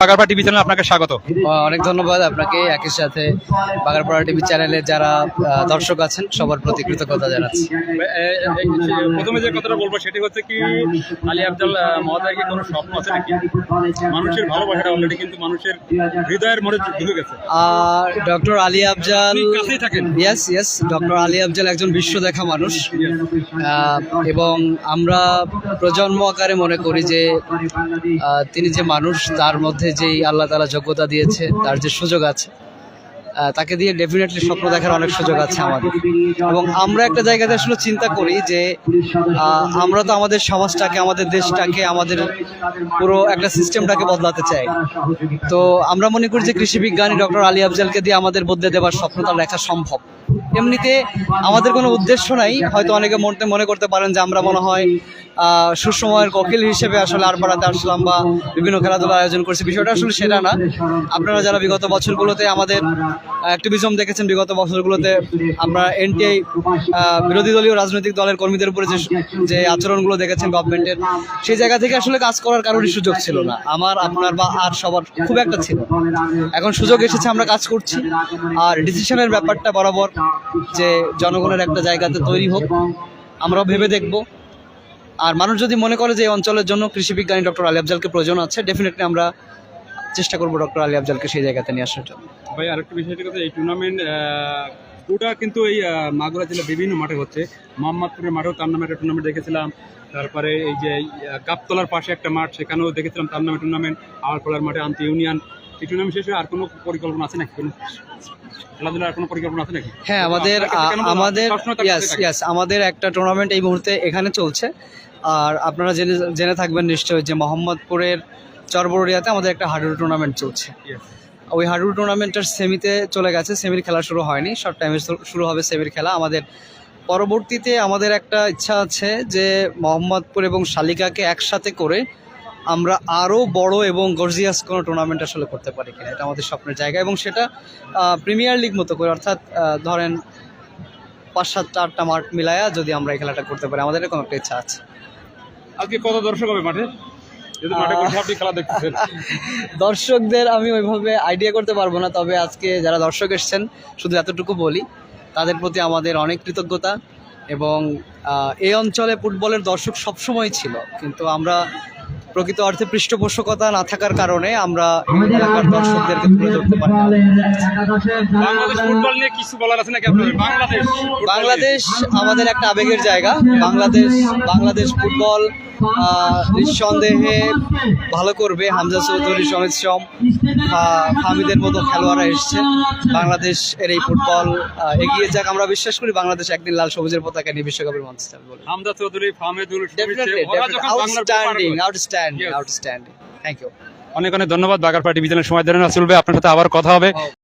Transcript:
বাগারপা TV channel আপনাকে স্বাগত। অনেক ধন্যবাদ আপনাকে একই সাথে বাগারপাড়া টিভি চ্যানেলের যারা দর্শক আছেন সবার প্রতি কৃতজ্ঞতা জানাচ্ছি। প্রথমে যে কথাটা বলব সেটি হচ্ছে কি আলী আফজাল মহোদয় কি কোনো স্বপ্ন আছে নাকি? মানুষের ভালোবাসাটা অলরেডি কিন্তু মানুষের হৃদয়ের মধ্যে ঢুকে গেছে। আর ডক্টর আলী আফজাল কাছেই থাকেন। Yes yes doctor Ali Afzal একজন বিশ্ব দেখা মানুষ। আহ, এবং আমরা প্রজন্ম আকারে মনে করি যে তিনি যে মানুষ তার মধ্যে যেই আল্লাহ তালা যোগ্যতা দিয়েছে তার যে সুযোগ আছে। তাকে দিয়ে ডেফিনেটলি স্বপ্ন দেখার অনেক সুযোগ আছে আমাদের। এবং আমরা একটা জায়গাতে আসলে চিন্তা করি যে আমরা তো আমাদের সমাজটাকে, আমাদের দেশটাকে, আমাদের পুরো একটা সিস্টেমটাকে বদলাতে চাই। তো আমরা মনে করি যে কৃষি বিজ্ঞানী ডক্টর আলী আফজালকে দিয়ে আমাদের বদলে দেওয়ার স্বপ্নটা লেখা সম্ভব। এমনিতে আমাদের কোনো উদ্দেশ্য নাই। হয়তো অনেকে মনতে মনে করতে পারেন যে আমরা মনে হয় সুসময়ের ককিল হিসেবে আসলে আর পাড়াতে আসলাম বা বিভিন্ন খেলাধুলার আয়োজন করছি। বিষয়টা আসলে সেটা না। আপনারা যারা বিগত বছরগুলোতে আমাদের অ্যাক্টিভিজম দেখেছেন বিগত বছরগুলোতে, আমরা এনটিআই বিরোধী দলীয় রাজনৈতিক দলের কর্মীদের উপরে যে যে আচরণগুলো দেখেছেন গভর্নমেন্টের সেই জায়গা থেকে আসলে কাজ করার কারোরই সুযোগ ছিল না। আমার, আপনার বা আর সবার খুব একটা ছিল এখন সুযোগ এসেছে, আমরা কাজ করছি। আর ডিসিশনের ব্যাপারটা বরাবর যে জনগণের একটা জায়গাতে তৈরি হোক, আমরাও ভেবে দেখব। আর মানুষ যদি মনে করে যে এই অঞ্চলের জন্য কৃষি বিজ্ঞানী ডক্টর আলী আফজালকে প্রয়োজন আছে ডেফিনেটলি আমরা চেষ্টা করব ডক্টর আলী আফজালকে সেই জায়গাতে নিয়ে আসার জন্য। ভাই আরেকটা বিষয় হচ্ছে এই টুর্নামেন্ট ওটা কিন্তু এই মাগুরা জেলার বিভিন্ন মাঠে হচ্ছে। মোহাম্মদপুরের মাঠেও তার নামে একটা টুর্নামেন্ট দেখেছিলাম। তারপরে এই যে গাবতলার পাশে একটা মাঠ সেখানেও দেখেছিলাম তার নামে টুর্নামেন্ট আওয়ারখোলার মাঠে আন্ত ইউনিয়ন। এই টুর্নামেন্ট শেষে আর কোনো পরিকল্পনা আছে নাকি? কোনো খেলাধুলার কোনো পরিকল্পনা আছে নাকি? হ্যাঁ আমাদের? আমাদের ইয়াস ইয়াস আমাদের একটা টুর্নামেন্ট এই মুহূর্তে এখানে চলছে। আর আপনারা জেনে জেনে থাকবেন নিশ্চয়ই যে মোহাম্মদপুরের চরবরিয়াতে আমাদের একটা হাডুডু টুর্নামেন্ট চলছে. ওই হাডুডু টুর্নামেন্টের সেমিতে চলে গেছে, সেমির খেলা শুরু হয়নি। শর্ট টাইমে শুরু হবে সেমির খেলা। আমাদের পরবর্তীতে আমাদের একটা ইচ্ছা আছে যে মোহাম্মদপুর এবং শালিকাকে একসাথে করে আমরা আরও বড় এবং গর্জিয়াস কোনো টুর্নামেন্ট আসলে করতে পারি কিনা। এটা আমাদের স্বপ্নের জায়গা এবং সেটা প্রিমিয়ার লিগ মতো করে, অর্থাৎ ধরেন পাঁচ সাত চারটা মাঠ মিলায়া যদি আমরা এই খেলাটা করতে পারি, আমাদের এরকম একটা ইচ্ছা আছে। আজকে কত দর্শক হবে মাঠে? খেলা দেখতেছেন। দর্শকদের আমি ওইভাবে আইডিয়া করতে পারব না তবে আজকে যারা দর্শক এসছেন শুধু এতটুকু বলি তাদের প্রতি আমাদের অনেক কৃতজ্ঞতা এবং এই অঞ্চলে ফুটবলের দর্শক সবসময় ছিল কিন্তু আমরা প্রকৃত অর্থে পৃষ্ঠপোষকতা না থাকার কারণে আমরা এলাকার দর্শকদেরকে তুলে ধরতে পারি বাংলাদেশ ফুটবল নিয়ে কিছু বলার আছে নাকি আপনাদের? বাংলাদেশ ফুটবল নিয়ে? বাংলাদেশ আমাদের একটা আবেগের জায়গা। বাংলাদেশ বাংলাদেশ ফুটবল নিঃসন্দেহে ভালো করবে হামজা চৌধুরী সমিত সম আহ, হামিদের মতো খেলোয়াড়রা এসছে। বাংলাদেশ এর এই ফুটবল এগিয়ে যাক। আমরা বিশ্বাস করি বাংলাদেশ একদিন লাল সবুজের পতাকা নিয়ে বিশ্বকাপের মঞ্চে যাবে বলে। Hamza Chowdhury Fahamedul outstanding outstanding outstanding thank you অনেক অনেক ধন্যবাদ বাগারপাটি বিজনের সময় ধরে না চলবে আপনার সাথে আবার কথা হবে।